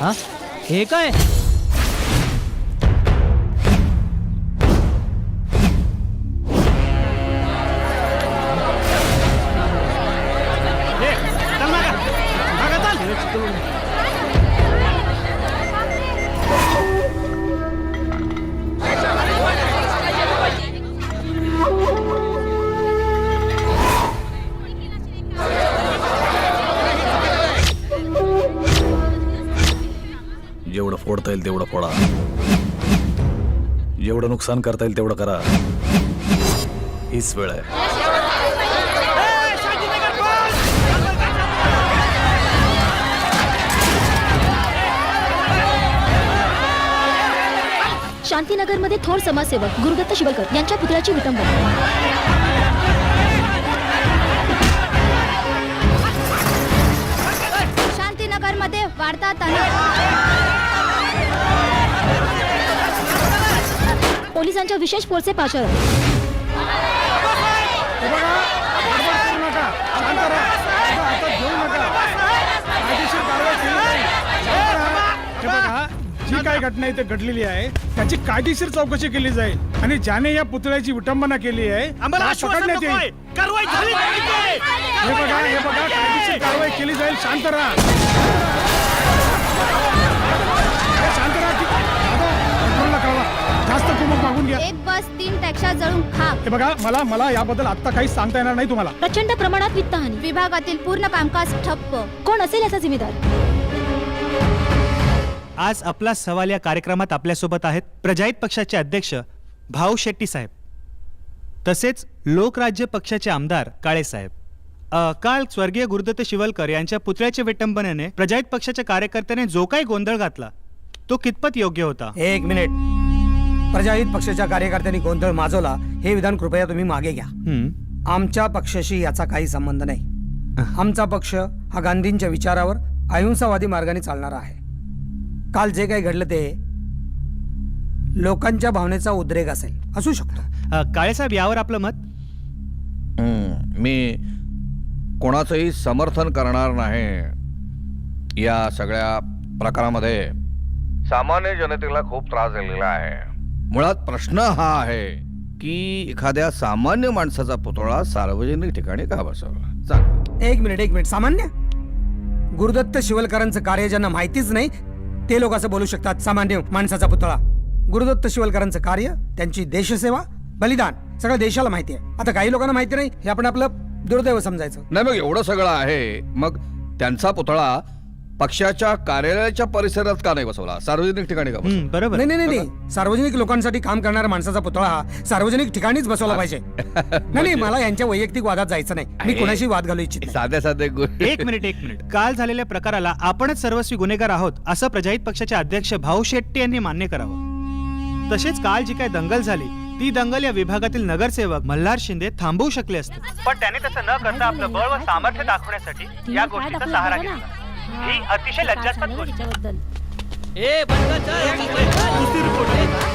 हा? हे काय? जेवढं नुकसान करता येईल तेवढं करा. हीच वेळ आहे. शांतीनगरमध्ये थोर समाजसेवक गुरुदत्त शिवलकर यांच्या पुतळ्याची विटंबना. शांतीनगरमध्ये वाढता पोलिसांच्या विशेष फोर्सचे बघा जी काय घटना इथे घडलेली आहे त्याची कायदेशीर चौकशी केली जाईल आणि ज्याने या पुतळ्याची विटंबना केली आहे त्याला पकडण्यात येईल. हे बघा हे बघा कायदेशीर कारवाई केली जाईल. शांत राहा. मागून घ्या. एक बस तीन टॅक्सा जळून खाक. हे बघा मला मला याबद्दल आता काहीच सांगता येणार नाही तुम्हाला. प्रचंड प्रमाणात वित्तहानी. विभागातील पूर्ण कामकाज ठप्प. कोण असेल याचा जिम्मेदार? आज आपला सवाल या कार्यक्रमात आपल्यासोबत आहेत प्रजाहित पक्षाचे अध्यक्ष भाऊ शेट्टी साहेब. तसेच लोकराज्य पक्षाचे आमदार काळे साहेब. अ, काल स्वर्गीय गुरुदत्त शिवलकर यांच्या पुतळ्याच्या विटंबनेने प्रजाहित पक्षाच्या कार्यकर्त्याने जो काही गोंधळ घातला तो कितपत योग्य होता? एक मिनिट. प्रजाहित पक्षाच्या कार्यकर्त्यांनी गोंधळ माजवला हे विधान कृपया तुम्ही मागे घ्या. आमच्या पक्षाशी याचा काही संबंध नाही. आमचा पक्ष हा गांधींच्या विचारावर अहिंसावादी मार्गाने चालणारा आहे. काल जे काही घडलं ते लोकांच्या भावनेचा उद्रेक असेल असू शकतो. अ, काळे साहेब यावर आपलं मत? हम्म, मी कोणाचंही समर्थन करणार नाही या सगळ्या प्रकारामध्ये. सामान्य जनतेला खूप त्रास झालेला आहे. मुळात प्रश्न हा आहे की एखाद्या सामान्य माणसाचा पुतळा सार्वजनिक ठिकाणी का बसवला? सांगा. एक मिनिट एक मिनिट. सामान्य? गुरुदत्त शिवलकरांचं कार्य ज्यांना माहितीच नाही ते लोक असं बोलू शकतात सामान्य माणसाचा पुतळा. गुरुदत्त शिवलकरांचं कार्य त्यांची देशसेवा बलिदान सगळं देशाला माहिती आहे. आता काही लोकांना माहिती नाही हे आपण आपलं दुर्दैव समजायचं. नाही मग एवढं सगळं आहे मग त्यांचा पुतळा पक्षाच्या कार्यालयाच्या परिसरात का नाही बसवला? सार्वजनिक ठिकाणी का बसवला? बरोबर. नाही नाही नाही, नाही. सार्वजनिक लोकांसाठी काम करणाऱ्या माणसाचा पुतळा हा सार्वजनिक ठिकाणीच बसवला पाहिजे. नाही नाही मला यांच्या वैयक्तिक वादात जायचं नाही. मी. कोणाशी वाद घालू इच्छित नाही. साध्या साधे एक मिनिट एक मिनिट. काल झालेल्या प्रकाराला आपणच सर्वस्वी गुन्हेगार आहोत असं प्रजाहित पक्षाचे अध्यक्ष भाऊ शेट्टी यांनी मान्य करावं. तसेच काल जी काही दंगल झाली ती दंगल या विभागातील नगरसेवक मल्हार शिंदे थांबवू शकले असते. पण त्यांनी तसं न करता आपलं बळ व सामर्थ्य दाखवण्यासाठी या गोष्टीचा सहारा घेतला. ही अतिशय लज्जास्पद गोष्ट आहे. ए बंद कर, चल. दुसरी रिपोर्ट ए.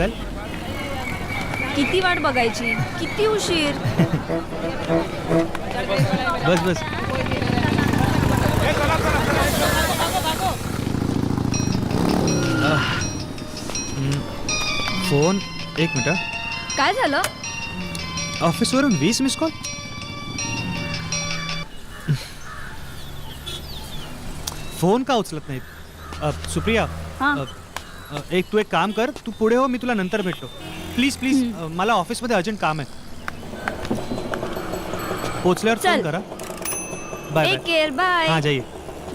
चल किती वाट बघायची? किती उशीर? बस बस. आह. फोन एक मिनिट. काय झालं? ऑफिसवरून वीस मिस कॉल? फोन का उचलत नाहीत? अ, सुप्रिया हां. अ, अ, एक तू एक काम कर तू पुढे हो मी तुला नंतर भेटतो. प्लीज प्लीज अ, मला ऑफिसमध्ये अर्जंट काम आहे. पोचल्यावर फोन चल. करा. Bye take bye care bye हां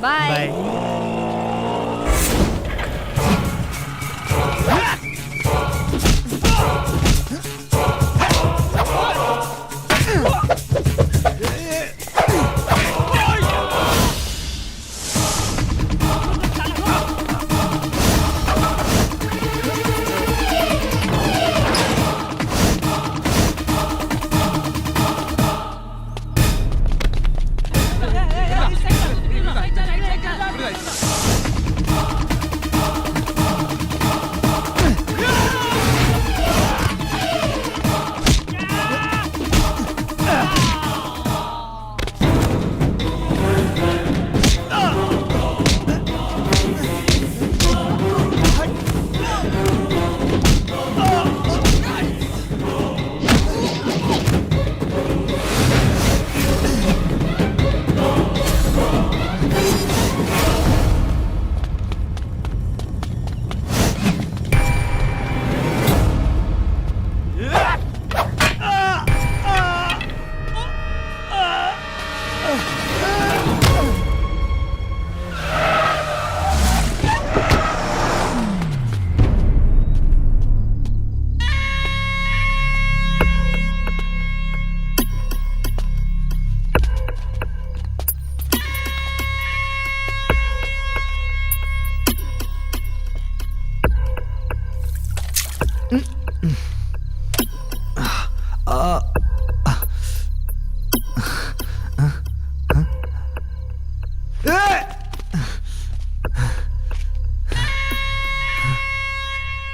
bye bye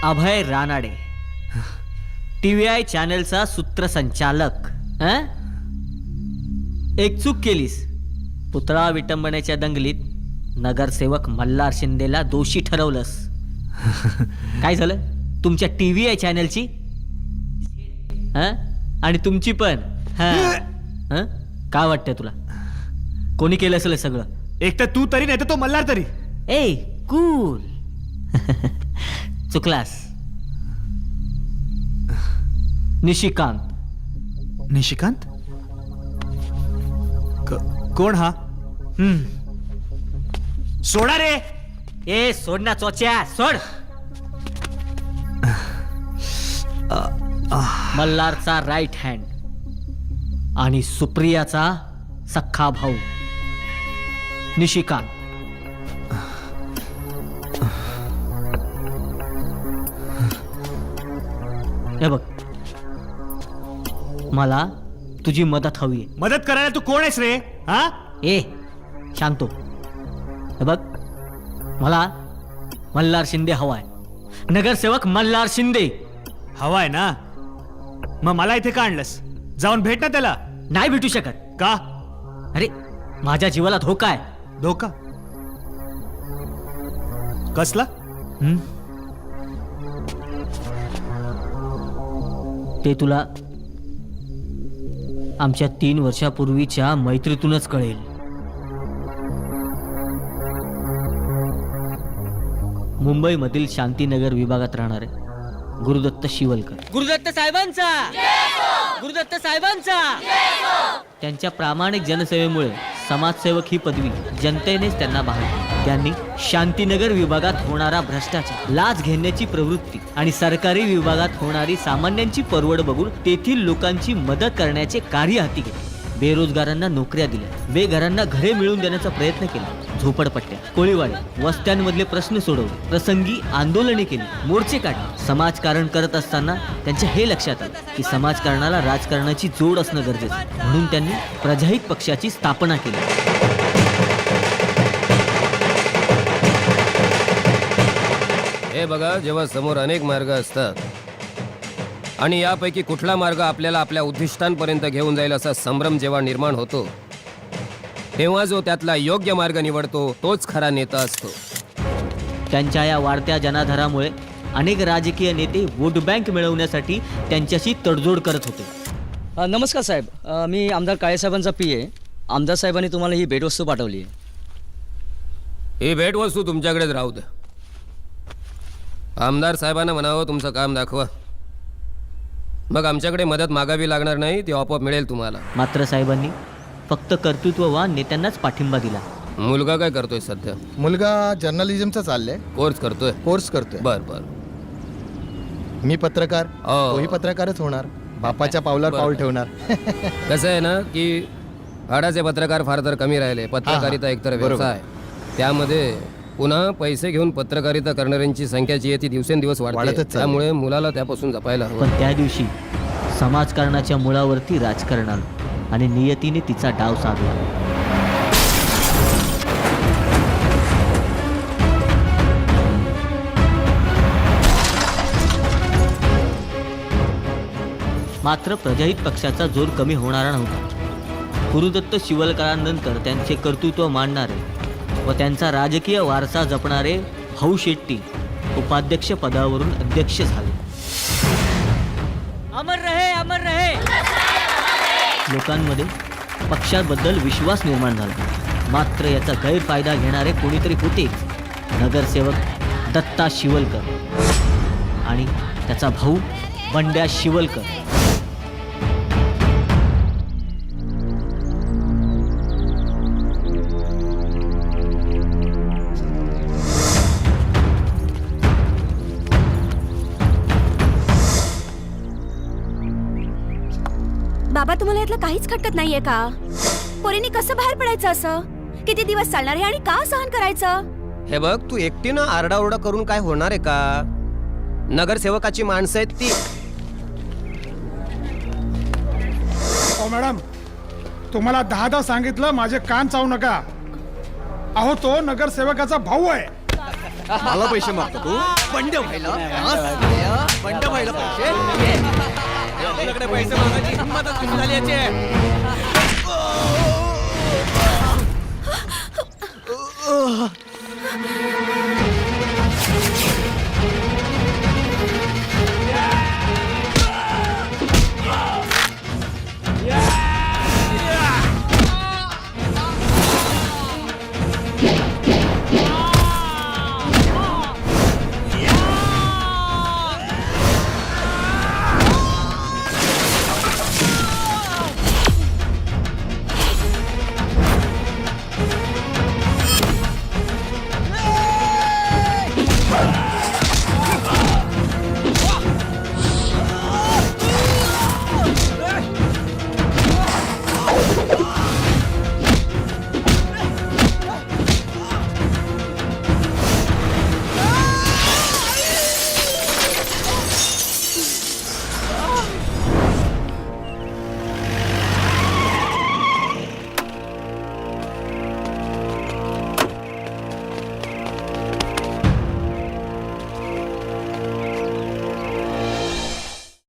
Abhay Ranade. T V I चॅनलचा सूत्रसंचालक. हं? एक चूक केलीस. पुतळा विटंबनेच्या दंगलीत नगरसेवक मल्हार शिंदेला दोषी ठरवलंस. काय झालं? तुमच्या टी व्ही आय चॅनलची? हं? आणि तुमची पण. हं? काय वाटतंय तुला? कोणी केलं असेल हे सगळं? एक तर तू तरी नाही तर तो मल्हार तरी. ए कूल. चुकलास. निशिकांत. निशिकांत? क- कोण हा? हम्म. सोडा रे! ए सोड ना चोच्या सोड! मल्हारचा राईट हँड आणि सुप्रियाचा सख्खा भाऊ. निशिकांत. हे बघ. मला तुझी मदत हवी मदत करायला तू कोण आहेस रे? हा? ए शांतो हे. बघ मला मल्हार शिंदे हवाय नगरसेवक मल्हार शिंदे. हवाय ना? मग मला इथे का आणलंस? जाऊन भेट ना त्याला. नाही भेटू शकत. का? अरे माझ्या जीवाला धोका आहे. धोका? कसला? ते तुला आमच्या तीन वर्षापूर्वीच्या मैत्रीतूनच कळेल. मुंबईमधील शांतीनगर विभागात राहणारे गुरुदत्त शिवलकर. गुरुदत्त साहेबांचा! गुरुदत्त साहेबांचा! त्यांच्या प्रामाणिक जनसेवेमुळे समाजसेवक ही पदवी जनतेनेच त्यांना बहाली त्यांनी शांतीनगर विभागात होणारा भ्रष्टाचार लाच घेण्याची प्रवृत्ती आणि सरकारी विभागात होणारी सामान्यांची परवड बघून तेथील लोकांची मदत करण्याचे कार्य हाती घेतले. बेरोजगारांना नोकऱ्या दिल्या. बेघरांना घरे मिळवून देण्याचा प्रयत्न केला. झोपडपट्ट्या कोळीवाडे वस्त्यांमधले प्रश्न सोडवले प्रसंगी आंदोलने केली मोर्चे काढले. समाजकारण करत असताना त्यांच्या हे लक्षात आलं की समाजकारणाला राजकारणाची जोड असणं गरजेचं म्हणून त्यांनी प्रजाहित पक्षाची स्थापना केली. हे बघा जेव्हा समोर अनेक मार्ग असतात आणि यापैकी कुठला मार्ग आपल्याला आपल्या उद्दिष्टांपर्यंत घेऊन जाईल असा संभ्रम जेव्हा निर्माण होतो तेव्हा जो त्यातला योग्य मार्ग निवडतो तोच खरा नेता असतो. त्यांच्या या वाढत्या जनाधारामुळे अनेक राजकीय नेते वोट बँक मिळवण्यासाठी त्यांच्याशी तडजोड करत होते. नमस्कार साहेब. अ, मी आमदार काळेसाहेबांचा पी आहे आमदार साहेबांनी तुम्हाला ही भेटवस्तू पाठवली आहे. ही भेटवस्तू तुमच्याकडेच राहू द्या. आमदार साहेबांना म्हणावं तुमचं काम दाखवा. मग आमच्याकडे मदत मागावी लागणार नाही ती आपोआप मिळेल तुम्हाला. मात्र साहेबांनी फक्त कर्तृत्ववान नेत्यांनाच पाठिंबा दिला. मुलगा काय करतोय सध्या? मुलगा जर्नलिझमचा चाललाय. कोर्स करतोय? कोर्स करतोय. बर बर. मी पत्रकार. हो. तोही पत्रकारच होणार. बापाच्या पावलावर. पाऊल ठेवणार. कसं आहे ना की हाडाचे पत्रकार फार तर कमी राहिले. पत्रकारिता एकतर बरोबर. व्यवसाय त्यामध्ये पुन्हा पैसे घेऊन पत्रकारिता करणाऱ्यांची संख्या जी आहे ती दिवसेंदिवस वाढते. वाढतच चालली. त्यामुळे मुलाला त्यापासून जपायला हवं. पण त्या दिवशी समाजकारणाच्या मुळावरती राजकारण आलं आणि नियतीने तिचा डाव साधला. मात्र प्रजाहित पक्षाचा जोर कमी होणारा नव्हता. गुरुदत्त शिवलकरांनंतर त्यांचे कर्तृत्व मांडणारे व त्यांचा राजकीय वारसा जपणारे हऊ शेट्टी उपाध्यक्ष पदावरून अध्यक्ष झाले. लोकांमध्ये पक्षाबद्दल विश्वास निर्माण झाला. मात्र याचा गैरफायदा घेणारे कोणीतरी होते? नगरसेवक दत्ता शिवलकर आणि त्याचा भाऊ बंड्या शिवलकर. बाबा तुम्हाला यातलं काहीच खटकत नाहीये का? पोरींनी कसं बाहेर पडायचं असं? किती दिवस चालणार आहे आणि का सहन करायचं? हे बघ तू एकटीनं आरडाओरडा करून काय होणार आहे का? नगरसेवकाची माणसं आहेत ती. अहो मॅडम तुम्हाला दहा दहा सांगितलं माझे कान चावू नका. अहो तो नगरसेवकाचा भाऊ आहे. मला पैसे मागतो तू. बंड व्हायला. बंड व्हायला पैसे. आपल्याकडे पैसे मागायची हिंमतच झाली याची.